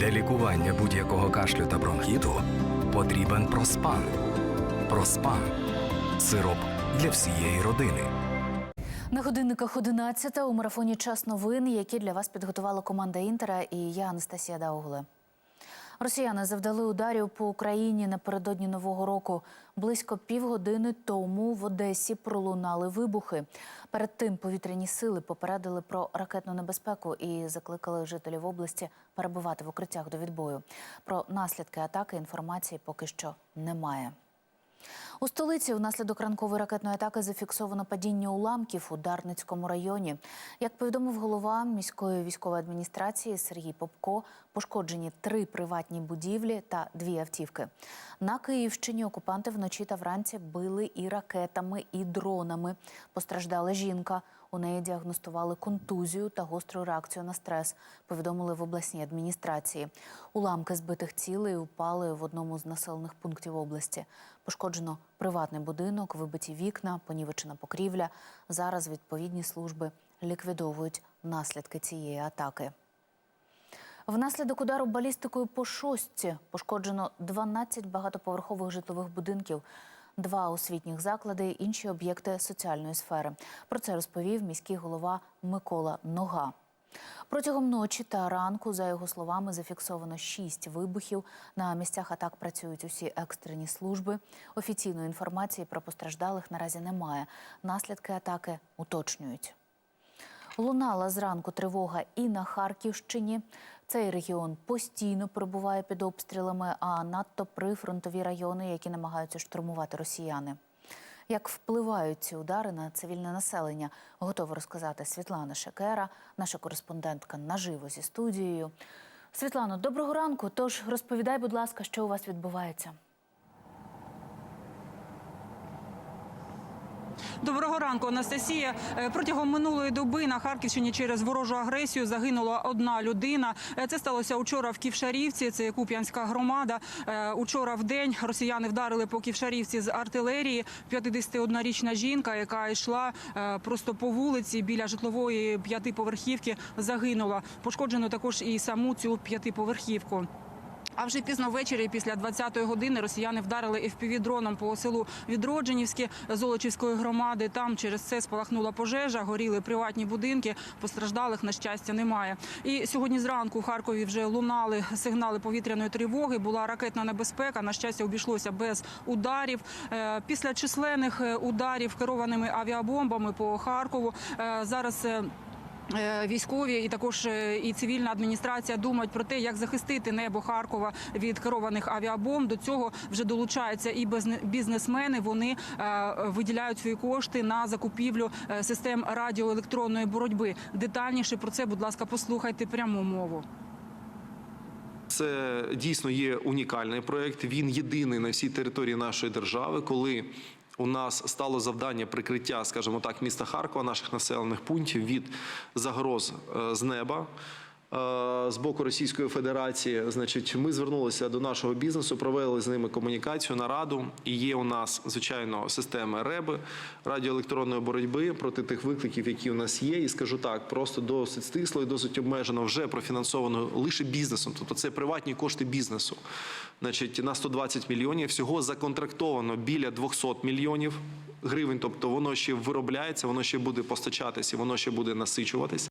Для лікування будь-якого кашлю та бронхіту потрібен проспан. Проспан сироп для всієї родини. На годинниках 11 у марафоні час новин, які для вас підготувала команда Інтера і я Анастасія Даугле. Росіяни завдали ударів по Україні напередодні нового року. Близько півгодини тому в Одесі пролунали вибухи. Перед тим повітряні сили попередили про ракетну небезпеку і закликали жителів області перебувати в укриттях до відбою. Про наслідки атаки інформації поки що немає. У столиці внаслідок ранкової ракетної атаки зафіксовано падіння уламків у Дарницькому районі. Як повідомив голова міської військової адміністрації Сергій Попко, пошкоджені три приватні будівлі та дві автівки. На Київщині окупанти вночі та вранці били і ракетами, і дронами. Постраждала жінка. У неї діагностували контузію та гостру реакцію на стрес. Повідомили в обласній адміністрації. Уламки збитих цілей упали в одному з населених пунктів області. Пошкоджено приватний будинок, вибиті вікна, понівечена покрівля. Зараз відповідні служби ліквідовують наслідки цієї атаки. Внаслідок удару балістикою по шостці пошкоджено 12 багатоповерхових житлових будинків, два освітніх заклади, інші об'єкти соціальної сфери. Про це розповів міський голова Микола Нога. Протягом ночі та ранку, за його словами, зафіксовано шість вибухів. На місцях атак працюють усі екстрені служби. Офіційної інформації про постраждалих наразі немає. Наслідки атаки уточнюють. Лунала зранку тривога і на Харківщині. Цей регіон постійно перебуває під обстрілами, а надто прифронтові райони, які намагаються штурмувати росіяни. Як впливають ці удари на цивільне населення, готова розказати Світлана Шекера, наша кореспондентка наживо зі студією. Світлано, доброго ранку. Тож розповідай, будь ласка, що у вас відбувається. Доброго ранку, Анастасія. Е, Протягом минулої доби на Харківщині через ворожу агресію загинула одна людина. Е, Це сталося учора в Ківшарівці. Це Куп'янська громада. Е, Учора в день росіяни вдарили по Ківшарівці з артилерії. 51-річна жінка, яка йшла просто по вулиці біля житлової п'ятиповерхівки, загинула. Пошкоджено також і саму цю п'ятиповерхівку. А вже пізно ввечері, після 20-ї години, росіяни вдарили FPV-дроном по селу Відродженівське Золочівської громади. Там через це спалахнула пожежа, горіли приватні будинки. Постраждалих на щастя немає. І сьогодні зранку в Харкові вже лунали сигнали повітряної тривоги. Була ракетна небезпека. На щастя, обійшлося без ударів. Е, Після численних е, ударів керованими авіабомбами по Харкову е, зараз. Е, Військові і також е, і цивільна адміністрація думають про те, як захистити небо Харкова від керованих авіабомб. До цього вже долучаються і бізнесмени. Вони е, виділяють свої кошти на закупівлю систем радіоелектронної боротьби. Детальніше про це, будь ласка, послухайте пряму мову. Це дійсно є унікальний проект. Він єдиний на всій території нашої держави, коли у нас стало завдання прикриття, скажімо так, міста Харкова, наших населених пунктів від загроз е, з неба. З боку Російської Федерації, значить, ми звернулися до нашого бізнесу, провели з ними комунікацію, нараду. І є у нас, звичайно, системи РЕБи радіоелектронної боротьби проти тих викликів, які у нас є. І скажу так, просто досить стисло і досить обмежено вже профінансовано лише бізнесом. Тобто це приватні кошти бізнесу. Значить, на 120 мільйонів всього законтрактовано біля 200 мільйонів гривень. Тобто воно ще виробляється, воно ще буде постачатися, воно ще буде насичуватись.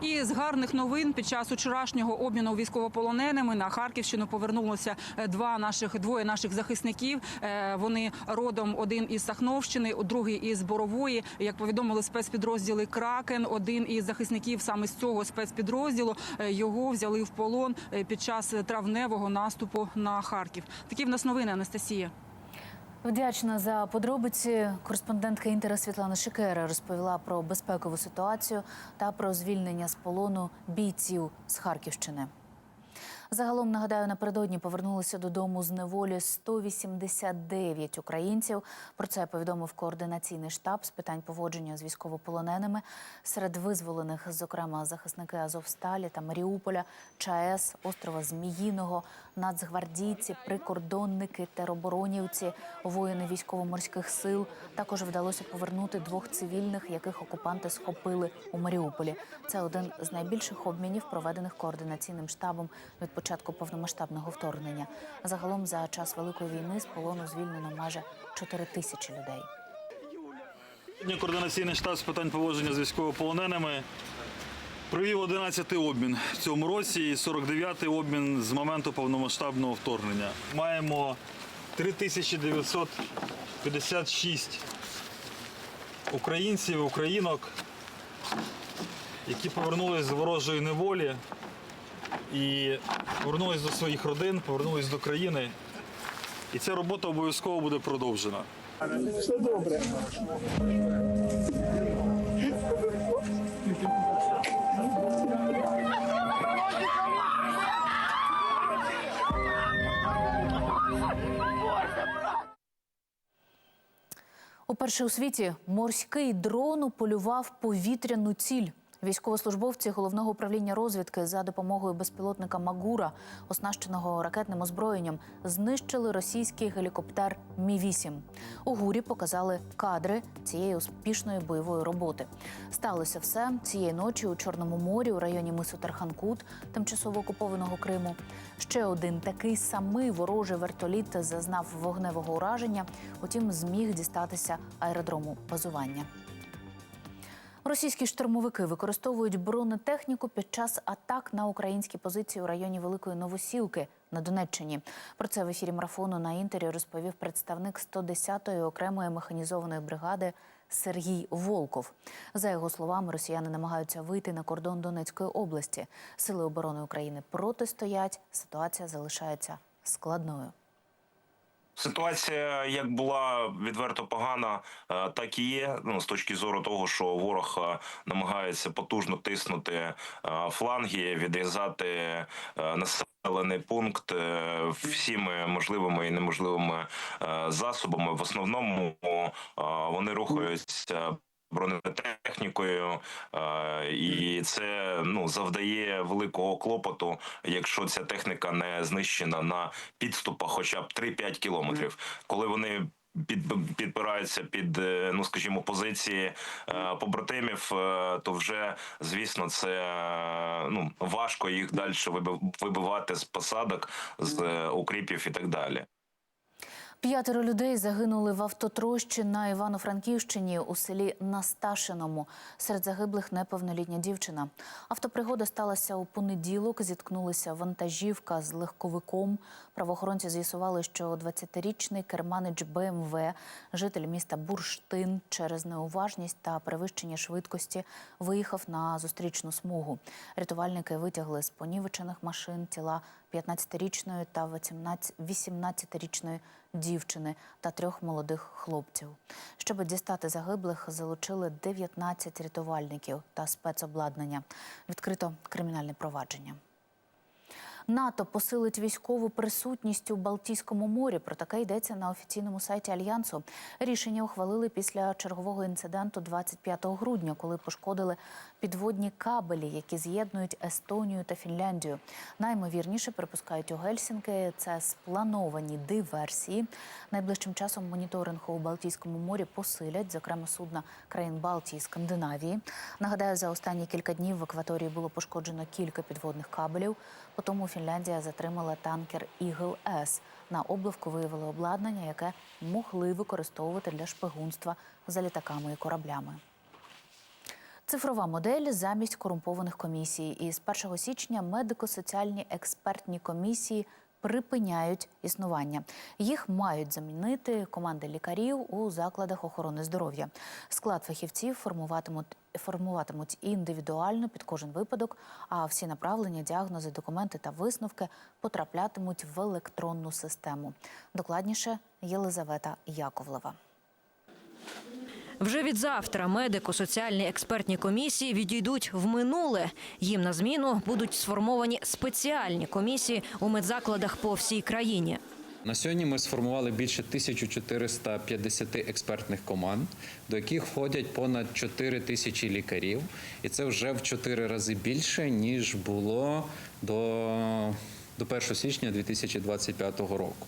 І з гарних новин під час вчорашнього обміну військовополоненими на Харківщину повернулося е, два наших двоє наших захисників. Е, Вони родом один із Сахновщини, другий із Борової. Як повідомили спецпідрозділи Кракен, один із захисників саме з цього спецпідрозділу е, його взяли в полон під час травневого наступу на Харків. Такі в нас новини, Анастасія. Вдячна за подробиці. Кореспондентка Інтера Світлана Шикера розповіла про безпекову ситуацію та про звільнення з полону бійців з Харківщини. Загалом нагадаю, напередодні повернулися додому з неволі 189 українців. Про це повідомив координаційний штаб з питань поводження з військовополоненими. Серед визволених, зокрема, захисники Азовсталі та Маріуполя, ЧАЕС, острова Зміїного, нацгвардійці, прикордонники, тероборонівці, воїни військово-морських сил. Також вдалося повернути двох цивільних, яких окупанти схопили у Маріуполі. Це один з найбільших обмінів, проведених координаційним штабом від початку повномасштабного вторгнення. Загалом за час великої війни з полону звільнено майже 4 тисячі людей. Сьогодні координаційний штаб з питань поводження з військовополоненими провів 11-й обмін в цьому році і 49-й обмін з моменту повномасштабного вторгнення. Маємо 3956 українців, українок, які повернулись з ворожої неволі і повернулись до своїх родин, повернулись до країни. І ця робота обов'язково буде продовжена. Уперше у світі морський дрон полював повітряну ціль. Військовослужбовці головного управління розвідки за допомогою безпілотника Магура, оснащеного ракетним озброєнням, знищили російський гелікоптер Мі 8 У гурі показали кадри цієї успішної бойової роботи. Сталося все цієї ночі у Чорному морі, у районі мису Тарханкут, тимчасово окупованого Криму. Ще один такий самий ворожий вертоліт зазнав вогневого ураження, утім зміг дістатися аеродрому базування. Російські штурмовики використовують бронетехніку під час атак на українські позиції у районі Великої Новосілки на Донеччині. Про це в ефірі марафону на інтері розповів представник 110-ї окремої механізованої бригади Сергій Волков. За його словами, росіяни намагаються вийти на кордон Донецької області. Сили оборони України протистоять. Ситуація залишається складною. Ситуація як була відверто погана, е, так і є. Ну з точки зору того, що ворог е, намагається потужно тиснути е, фланги, відрізати населений пункт всіми можливими і неможливими засобами. В основному вони рухаються. Бронетехнікою, е, і це ну завдає великого клопоту, якщо ця техніка не знищена на підступах, хоча б 3-5 кілометрів, коли вони. Під підпираються під е, ну скажімо позиції е, побратимів, е, то вже звісно це е, ну важко їх далі вибивати з посадок, з е, укріпів і так далі. П'ятеро людей загинули в автотрощі на Івано-Франківщині у селі Насташиному. Серед загиблих неповнолітня дівчина. Автопригода сталася у понеділок. Зіткнулися вантажівка з легковиком. Правоохоронці з'ясували, що 20-річний керманич БМВ, житель міста Бурштин, через неуважність та перевищення швидкості виїхав на зустрічну смугу. Рятувальники витягли з понівечених машин тіла 15-річної та 18-річної дівчини та трьох молодих хлопців. Щоб дістати загиблих, залучили 19 рятувальників та спецобладнання. Відкрито кримінальне провадження. НАТО посилить військову присутність у Балтійському морі. Про таке йдеться на офіційному сайті альянсу. Рішення ухвалили після чергового інциденту 25 грудня, коли пошкодили підводні кабелі, які з'єднують Естонію та Фінляндію. Наймовірніше припускають у Гельсінки. Це сплановані диверсії. Найближчим часом моніторинг у Балтійському морі посилять, зокрема судна країн Балтії, Скандинавії. Нагадаю, за останні кілька днів в акваторії було пошкоджено кілька підводних кабелів. Потім Фінляндія затримала танкер Ігл С. На обливку виявили обладнання, яке могли використовувати для шпигунства за літаками і кораблями. Цифрова модель замість корумпованих комісій. І з 1 січня медико-соціальні експертні комісії припиняють існування. Їх мають замінити команди лікарів у закладах охорони здоров'я. Склад фахівців формуватимуть формуватимуть індивідуально під кожен випадок, а всі направлення, діагнози, документи та висновки потраплятимуть в електронну систему. Докладніше Єлизавета Яковлева. Вже від завтра медико-соціальні експертні комісії відійдуть в минуле. Їм на зміну будуть сформовані спеціальні комісії у медзакладах по всій країні. На сьогодні ми сформували більше 1450 експертних команд, до яких входять понад 4 тисячі лікарів, і це вже в 4 рази більше ніж було до, до 1 січня 2025 року.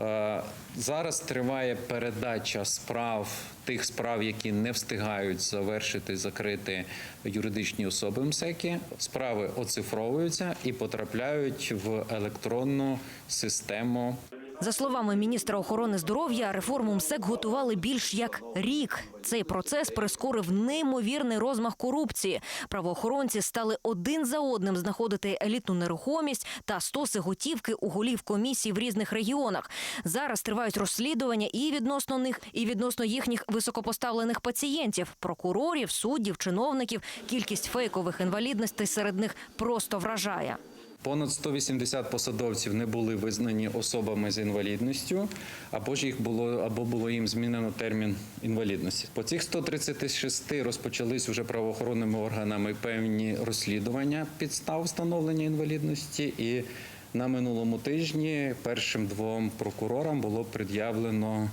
Е, Зараз триває передача справ тих справ, які не встигають завершити закрити юридичні особи МСЕКі. Справи оцифровуються і потрапляють в електронну систему За словами міністра охорони здоров'я, реформу МСЕК готували більш як рік. Цей процес прискорив неймовірний розмах корупції. Правоохоронці стали один за одним знаходити елітну нерухомість та стоси готівки у голів комісій в різних регіонах. Зараз тривають розслідування і відносно них, і відносно їхніх високопоставлених пацієнтів, прокурорів, суддів, чиновників. Кількість фейкових інвалідностей серед них просто вражає. Понад 180 посадовців не були визнані особами з інвалідністю, або ж їх було або було їм змінено термін інвалідності. По цих 136 розпочались уже правоохоронними органами певні розслідування підстав встановлення інвалідності. І на минулому тижні першим двом прокурорам було пред'явлено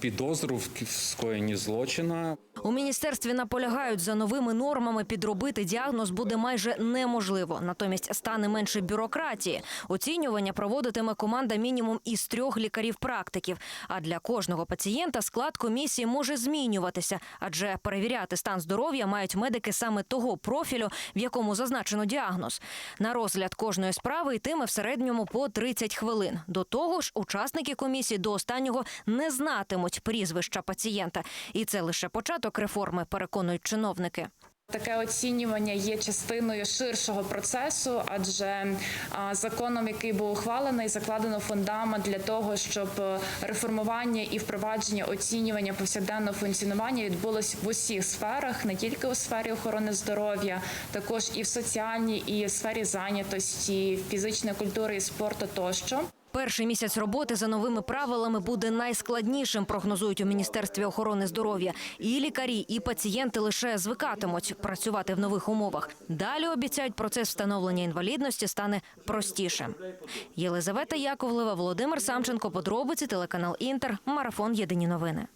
підозру в скоєнні злочина. У міністерстві наполягають за новими нормами підробити діагноз буде майже неможливо. Натомість стане менше бюрократії. Оцінювання проводитиме команда мінімум із трьох лікарів-практиків. А для кожного пацієнта склад комісії може змінюватися, адже перевіряти стан здоров'я мають медики саме того профілю, в якому зазначено діагноз. На розгляд кожної справи йтиме в середньому по 30 хвилин. До того ж, учасники комісії до останнього не знатимуть прізвища пацієнта, і це лише початок реформи, переконують чиновники. Таке оцінювання є частиною ширшого процесу, адже законом, який був ухвалений, закладено фундамент для того, щоб е, реформування і впровадження оцінювання повсякденного функціонування відбулось в усіх сферах, не тільки у сфері охорони здоров'я, також і в соціальній, і в сфері зайнятості, фізичної культури і спорту тощо. Перший місяць роботи за новими правилами буде найскладнішим, прогнозують у міністерстві охорони здоров'я. І лікарі, і пацієнти лише звикатимуть працювати в нових умовах. Далі обіцяють, процес встановлення інвалідності стане простішим. Єлизавета Яковлева, Володимир Самченко, подробиці, телеканал Інтер, марафон Єдині новини.